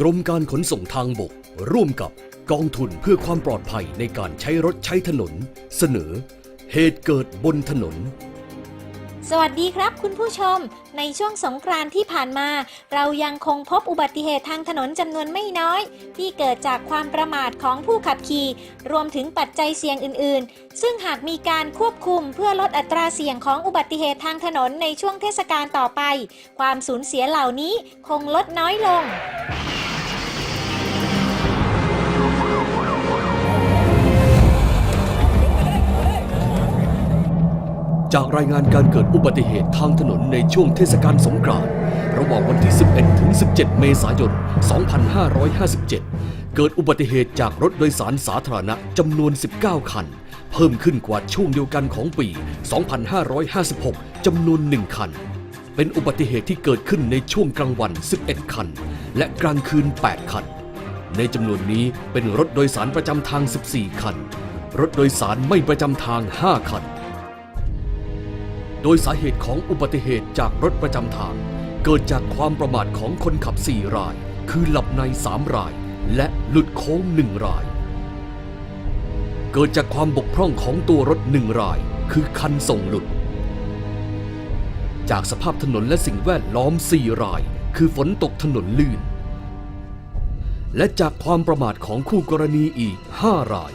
กรมการขนส่งทางบก ร่วมกับกองทุนเพื่อความปลอดภัยในการใช้รถใช้ถนน เสนอ เหตุเกิดบนถนน สวัสดีครับคุณผู้ชม ในช่วงสงกรานต์ที่ผ่านมา เรายังคงพบอุบัติเหตุทางถนนจำนวนไม่น้อย ที่เกิดจากความประมาทของผู้ขับขี่ รวมถึงปัจจัยเสี่ยงอื่น ๆ ซึ่งหากมีการควบคุมเพื่อลดอัตราเสี่ยงของอุบัติเหตุทางถนนในช่วงเทศกาลต่อไป ความสูญเสียเหล่านี้คงลดน้อยลง จากรายงานการเกิดอุบัติเหตุทางถนนในช่วงเทศกาลสงกรานต์ระหว่างวันที่ 11 ถึง 17 เมษายน 2557 เกิดอุบัติเหตุจากรถโดยสารสาธารณะจำนวน 19 คัน เพิ่มขึ้นกว่าช่วงเดียวกันของปี 2556 จำนวน 1 คัน เป็นอุบัติเหตุที่เกิดขึ้นในช่วงกลางวัน 11 คัน และกลางคืน 8 คัน ในจำนวนนี้เป็นรถโดยสารประจำทาง 14 คัน รถโดยสารไม่ประจำทาง 5 คัน โดยสาเหตุของอุบัติเหตุจากรถประจำทาง เกิดจากความประมาทของคนขับ 4 ราย คือหลับใน 3 ราย และหลุดโค้ง 1 ราย เกิดจากความบกพร่องของตัวรถ 1 ราย คือคันส่งหลุด จากสภาพถนนและสิ่งแวดล้อม 4 ราย คือฝนตกถนนลื่น และจากความประมาทของคู่กรณีอีก 5 ราย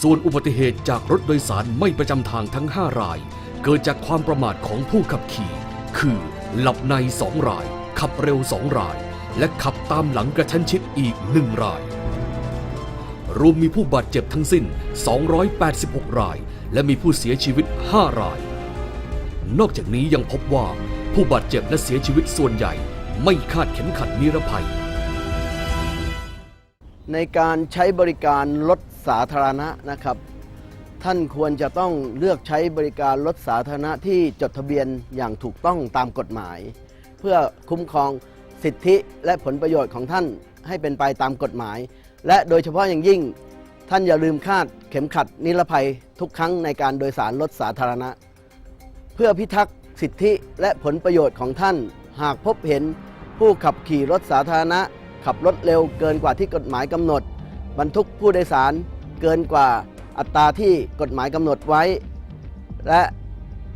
ส่วนอุบัติเหตุจากรถโดยสารไม่ประจำทางทั้ง 5 ราย เกิดจากความประมาทของผู้ขับขี่ คือหลับใน2ราย ขับเร็ว2ราย และขับตามหลังกระชั้นชิดอีก1ราย รวมมีผู้บาดเจ็บทั้งสิ้น 286 ราย และมีผู้เสียชีวิต 5 ราย นอกจากนี้ยังพบว่าผู้บาดเจ็บและเสียชีวิตส่วนใหญ่ ไม่คาดเข็มขัดนิรภัย ในการใช้บริการรถสาธารณะนะครับ ท่านควรจะต้องเลือกใช้บริการรถสาธารณะที่จดทะเบียนอย่างถูกต้องตามกฎหมาย เพื่อคุ้มครองสิทธิและผลประโยชน์ของท่านให้เป็นไปตามกฎหมาย และโดยเฉพาะอย่างยิ่ง ท่านอย่าลืมคาดเข็มขัดนิรภัยทุกครั้งในการโดยสารรถสาธารณะ เพื่อพิทักษ์สิทธิและผลประโยชน์ของท่าน หากพบเห็นผู้ขับขี่รถสาธารณะ ขับรถเร็วเกินกว่าที่กฎหมายกำหนด บรรทุกผู้โดยสารเกินกว่า อัตราที่กฎหมายกำหนดไว้ และ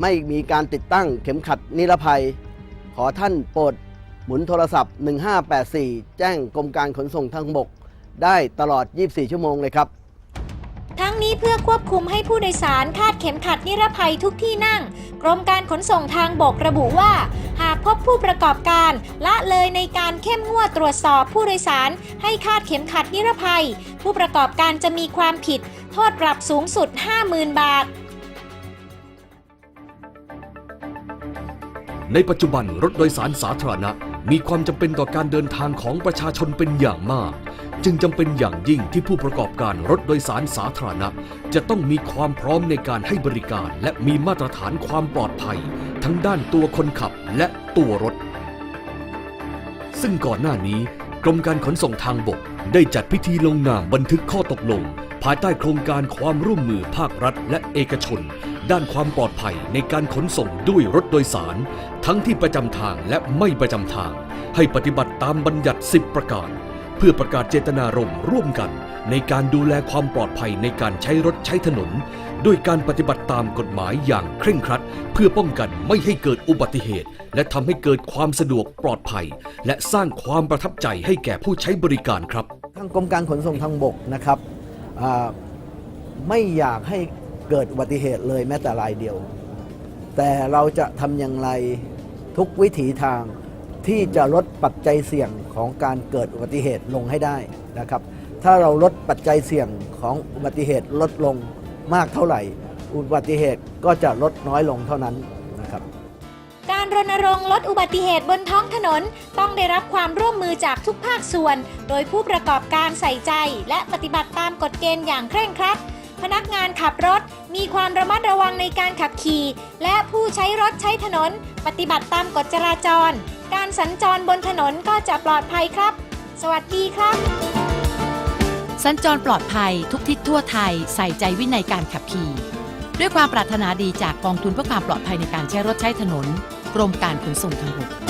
ไม่มีการติดตั้งเข็มขัดนิรภัย ขอท่านโปรดหมุนโทรศัพท์ 1584 แจ้งกรมการขนส่งทางบก ได้ตลอด 24 ชั่วโมงเลยครับ ทั้งนี้เพื่อควบคุมให้ผู้โดยสารคาดเข็มขัดนิรภัยทุกที่นั่ง กรมการขนส่งทางบกระบุว่า หากพบผู้ประกอบการละเลยในการเข้มงวดตรวจสอบผู้โดยสารให้คาดเข็มขัดนิรภัย ผู้ประกอบการจะมีความผิด โทษปรับสูงสุด 50,000 บาท ในปัจจุบันรถโดยสารสาธารณะ มีความจำเป็นต่อการเดินทางของประชาชนเป็นอย่างมาก จึงจำเป็นอย่างยิ่งที่ผู้ประกอบการรถโดยสารสาธารณะ จะต้องมีความพร้อมในการให้บริการ และมีมาตรฐานความปลอดภัย ทั้งด้านตัวคนขับและตัวรถ ซึ่งก่อนหน้านี้กรมการขนส่งทางบกได้จัดพิธีลงนามบันทึกข้อตกลง ภายใต้โครงการความร่วมมือภาครัฐและเอกชน ด้านความปลอดภัยในการขนส่งด้วยรถโดยสาร ทั้งที่ประจำทางและไม่ประจำทาง ให้ปฏิบัติตามบัญญัติ 10 ประการ เพื่อประกาศเจตนารมณ์ร่วมกัน ในการดูแลความปลอดภัยในการใช้รถใช้ถนน ด้วยการปฏิบัติตามกฎหมายอย่างเคร่งครัด เพื่อป้องกันไม่ให้เกิดอุบัติเหตุ และทำให้เกิดความสะดวกปลอดภัย และสร้างความประทับใจให้แก่ผู้ใช้บริการครับ ทางกรมการขนส่งทางบกนะครับ ไม่อยากให้เกิดอุบัติเหตุเลยแม้แต่รายเดียว แต่เราจะทำอย่างไรทุกวิถีทางที่จะลดปัจจัยเสี่ยงของการเกิดอุบัติเหตุลงให้ได้นะครับ ถ้าเราลดปัจจัยเสี่ยงของอุบัติเหตุลดลงมากเท่าไหร่ อุบัติเหตุก็จะลดน้อยลงเท่านั้น การรณรงค์ลดอุบัติเหตุบนท้องถนน ต้องได้รับความร่วมมือจากทุกภาคส่วน โดยผู้ประกอบการใส่ใจ และปฏิบัติตามกฎเกณฑ์อย่างเคร่งครัด พนักงานขับรถมีความระมัดระวังในการขับขี่ และผู้ใช้รถใช้ถนน ปฏิบัติตามกฎจราจร การสัญจรบนถนนก็จะปลอดภัยครับ สวัสดีครับ สัญจรปลอดภัยทุกทิศทั่วไทยใส่ใจวินัยการขับขี่ด้วยความปรารถนาดีจากกองทุนเพื่อความปลอดภัยในการใช้รถใช้ถนน รมการขนส่งทางบก